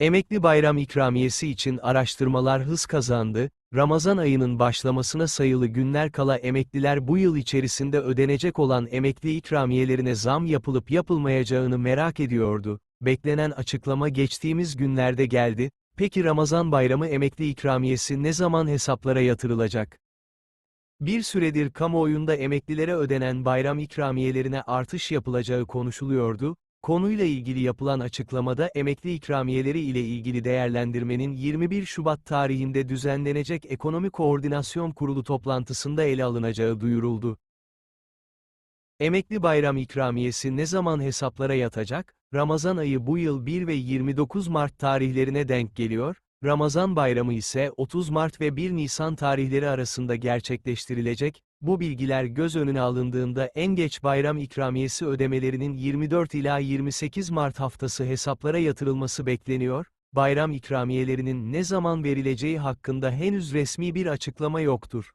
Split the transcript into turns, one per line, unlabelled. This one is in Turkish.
Emekli bayram ikramiyesi için araştırmalar hız kazandı, Ramazan ayının başlamasına sayılı günler kala emekliler bu yıl içerisinde ödenecek olan emekli ikramiyelerine zam yapılıp yapılmayacağını merak ediyordu. Beklenen açıklama geçtiğimiz günlerde geldi, peki Ramazan bayramı emekli ikramiyesi ne zaman hesaplara yatırılacak? Bir süredir kamuoyunda emeklilere ödenen bayram ikramiyelerine artış yapılacağı konuşuluyordu, konuyla ilgili yapılan açıklamada emekli ikramiyeleri ile ilgili değerlendirmenin 21 Şubat tarihinde düzenlenecek Ekonomi Koordinasyon Kurulu toplantısında ele alınacağı duyuruldu. Emekli bayram ikramiyesi ne zaman hesaplara yatacak? Ramazan ayı bu yıl 1 ve 29 Mart tarihlerine denk geliyor, Ramazan bayramı ise 30 Mart ve 1 Nisan tarihleri arasında gerçekleştirilecek, bu bilgiler göz önüne alındığında en geç bayram ikramiyesi ödemelerinin 24 ila 28 Mart haftası hesaplara yatırılması bekleniyor, bayram ikramiyelerinin ne zaman verileceği hakkında henüz resmi bir açıklama yoktur.